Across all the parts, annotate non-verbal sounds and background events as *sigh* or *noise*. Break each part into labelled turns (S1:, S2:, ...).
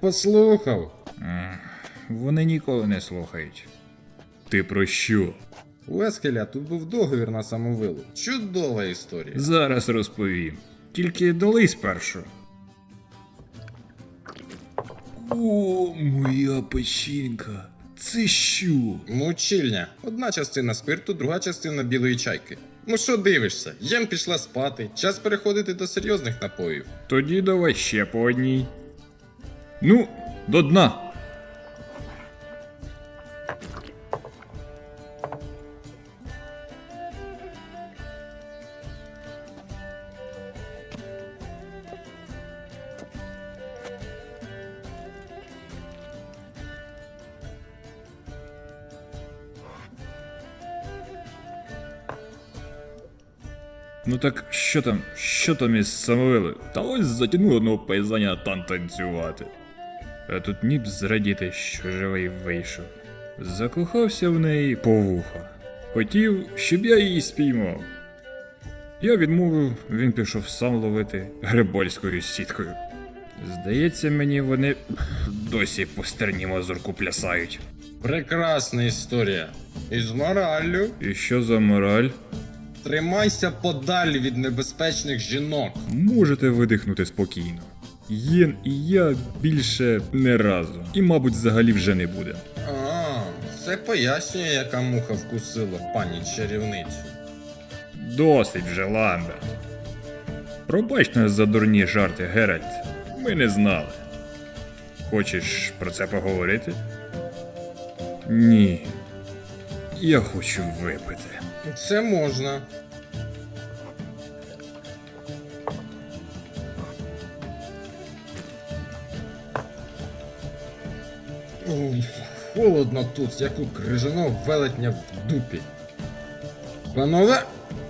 S1: послухав.
S2: Вони ніколи не слухають. Ти про що?
S1: У Ескеля тут був договір на самовилу. Чудова історія.
S2: Зараз розповім. Тільки долий спершу. О, моя печінка. Це що?
S1: Мучильня. Одна частина спирту, друга частина білої чайки. Ну що дивишся? Єн пішла спати. Час переходити до серйозних напоїв.
S2: Тоді давай ще по одній. Ну, до дна. Ну так що там, що там із самовили? Та ось затягнув одного пейзаня танцювати. А тут ні зрадіти, що живий вийшов. Закохався в неї по вуха. Хотів, щоб я її спіймав. Я відмовив, він пішов сам ловити грибольською сіткою. Здається, мені вони досі по стерні мазурку плясають.
S1: Прекрасна історія. І з мораллю.
S2: І що за мораль?
S1: Тримайся подалі від небезпечних жінок.
S2: Можете видихнути спокійно. Єн і я більше не разу. І, мабуть, взагалі вже не буде.
S1: А, це пояснює, яка муха вкусила пані чарівницю.
S2: Досить вже, Ламберт. Пробач нас за дурні жарти, Геральт. Ми не знали. Хочеш про це поговорити? Ні. Я хочу випити.
S1: Це можна. Холодно тут, як у крижаного велетня в дупі. Панове,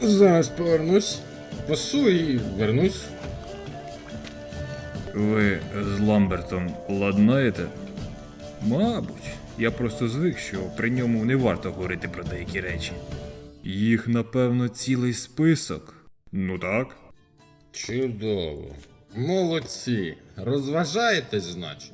S1: зараз повернусь. Пасу і вернусь.
S2: Ви з Ламбертом ладнаєте? Мабуть, я просто звик, що при ньому не варто говорити про деякі речі. Їх, напевно, цілий список. Ну так.
S1: Чудово. Молодці. Розважаєтесь, значить.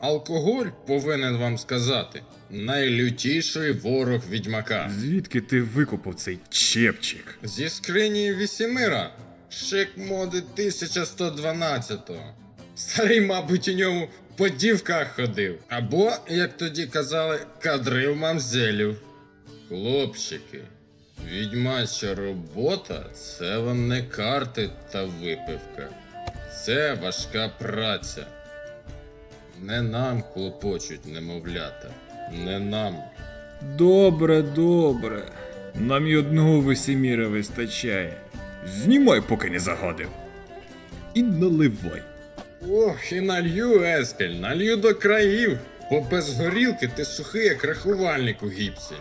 S1: Алкоголь, повинен вам сказати, найлютіший ворог відьмака.
S2: Звідки ти викопав цей чепчик?
S1: Зі скрині Вісімира. Шик моди 1112-го. Старий, мабуть, у ньому по дівках ходив. Або, як тоді казали, кадрив мамзелів. Хлопчики, відьмача робота це вам не карти та випивка. Це важка праця. Не нам клопочуть, немовлята. Не нам.
S2: Добре, добре. Нам й одного весіміра вистачає. Знімай, поки не загадив. І наливай.
S1: Ох, і налью, Ескель, налью до країв, бо без горілки ти сухий, як рахувальник у гіпсі.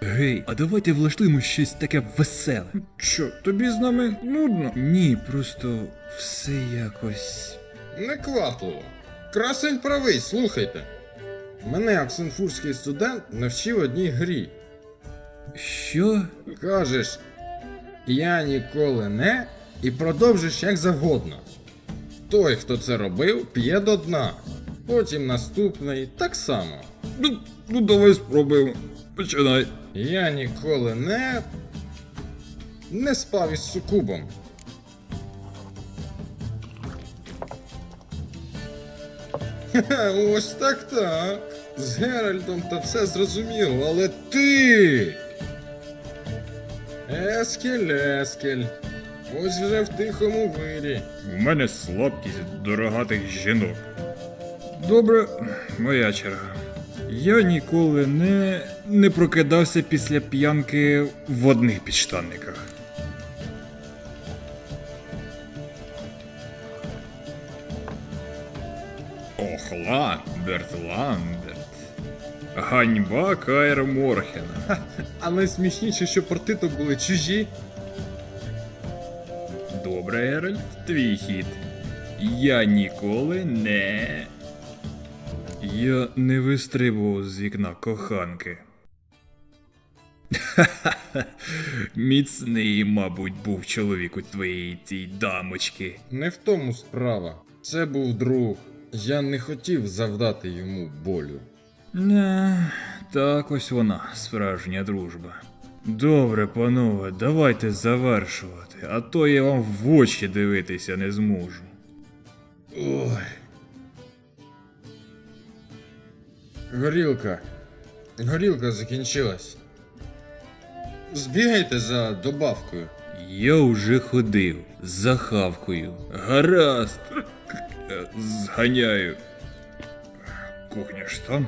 S2: Гей, а давайте влаштуємо щось таке веселе. Що, тобі з нами нудно? Ні, просто все якось.
S1: Неквапливо. Красень правий, слухайте. Мене оксенфурський студент навчив одній грі.
S2: Що?
S1: Кажеш, я ніколи не, і продовжиш як завгодно. Той, хто це робив, п'є до дна. Потім наступний так само.
S2: Ну, ну давай спробуємо. Починай.
S1: Я ніколи не. не спав із сукубом. *laughs* Ось так так. З Геральтом та все зрозуміло, але ти. Ескель, ескель. Ось вже в тихому вирі.
S2: У мене слабкість до рогатих жінок. Добре, моя черга. Я ніколи не, не прокидався після п'янки в одних підштанниках. Ох, Ламберт, Ламберт. Ганьба Кайра Морхена.
S1: А найсмішніше, що порти то були чужі.
S2: Добре, Геральт, твій хід. Я ніколи не. Я не вистрибував з вікна коханки. *laughs* Міцний, мабуть, був чоловік у твоїй цій дамочки.
S1: Не в тому справа. Це був друг. Я не хотів завдати йому болю.
S2: Не, так ось вона, справжня дружба. Добре, панове, давайте завершувати, а то я вам в очі дивитися не зможу.
S1: Ой. Горілка. Горілка закінчилась. Збігайте за добавкою.
S2: Я вже ходив за хавкою. Гаразд. Зганяю. Кухня ж там.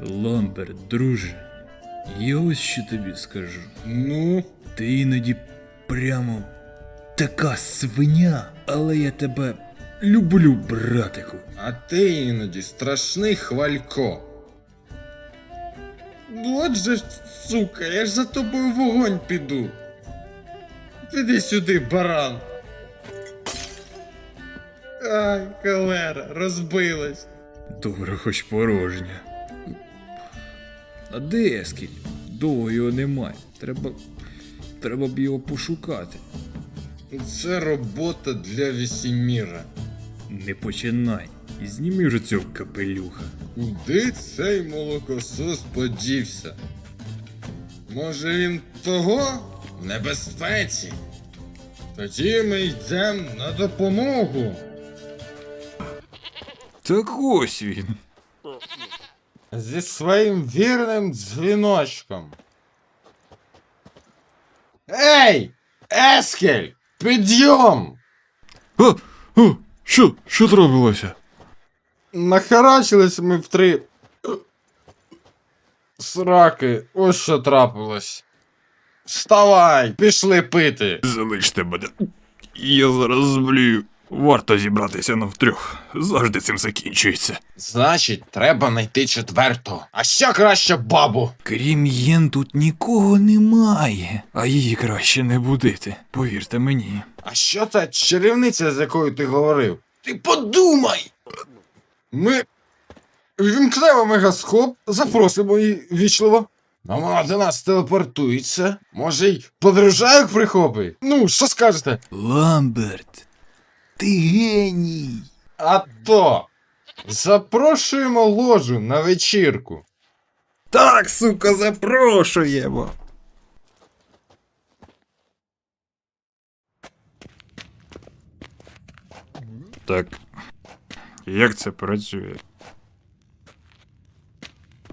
S2: Ламберт, друже, я ось що тобі скажу.
S1: Ну,
S2: Ти іноді прямо така свиня, але я тебе люблю, братику.
S1: а ти іноді страшний хвалько. Ну от же сука, я ж за тобою вогонь піду. Піди сюди, баран. Ай, холера, розбилась.
S2: Добре, хоч порожня. А де Ескіль? Довго його немає. Треба. Треба б його пошукати.
S1: Це робота для Вісіміра.
S2: Не починай. І зніми вже цього капелюха.
S1: Куди цей молокосос подівся? Може він того в небезпеці? Тоді ми йдемо на допомогу.
S2: Так ось він.
S1: Зі своїм вірним дзвіночком. Ей! Ескель! Підйом!
S2: А, а, що, що трапилося?
S1: Нахарачились ми в три. Сраки, ось що трапилось. Вставай, пішли пити.
S2: Залиште мене. Я зараз зблію. Варто зібратися на втрьох. Завжди цим закінчується.
S1: Значить, треба знайти четвертого. А ще краще бабу.
S2: Крім Єн тут нікого немає, а її краще не будити, повірте мені.
S1: А що та чарівниця, з якою ти говорив? Ти подумай! Ми вімкнемо мегаскоп, запросимо її вічливо. А вона до нас телепортується. Може, й подружайок прихопить? Ну, що скажете?
S2: Ламберт, ти геній.
S1: А то запрошуємо ложу на вечірку.
S2: Так, сука, запрошуємо. Так. Як це працює?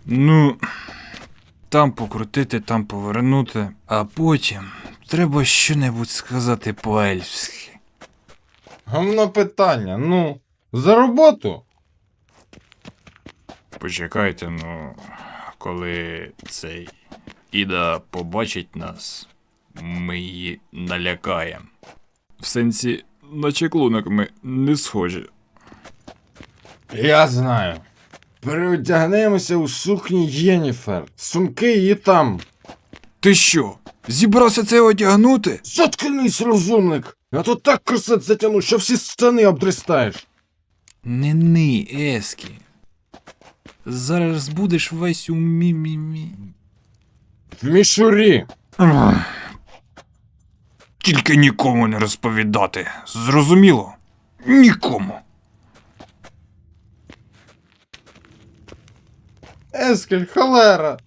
S2: Ну. Там покрутити, там повернути, а потім треба щонебудь сказати по-ельфськи.
S1: Гамно питання, ну, за роботу.
S2: Почекайте, ну, коли цей Іда побачить нас, ми її налякаємо. В сенсі, на чеклунок ми не схожі.
S1: Я знаю. Переодягнемося у сукні Єніфер. Сумки її там.
S2: Ти що? Зібрався це одягнути?
S1: Заткнись, розумник! Я тут так корсет затягну, що всі штани обдристаєш.
S2: Не ни, Ескі. Зараз будеш весь у мі-мі-мі.
S1: В мішурі.
S2: Тільки нікому не розповідати. Зрозуміло? Нікому.
S1: Ескель, холера.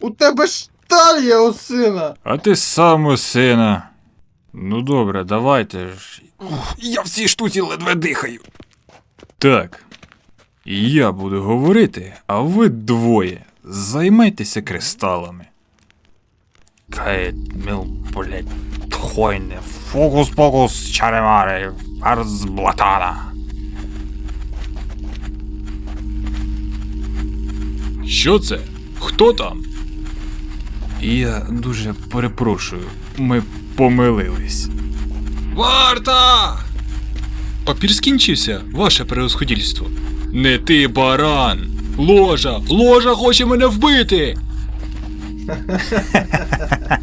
S1: У тебе ж талія осина.
S2: А ти сам у сина. Ну добре, давайте ж. Ух, я в цій штуці ледве дихаю. Так. Я буду говорити, а ви двоє займайтеся кристалами. Кайт, мил, блять, тхойне, фокус-покус, чаремари, фарс блатана. Що це? Хто там? Я дуже перепрошую, ми помилились. Варта! Папір скінчився, ваше превосходільство. Не ти, баран! Ложа! Ложа хоче мене вбити! *laughs*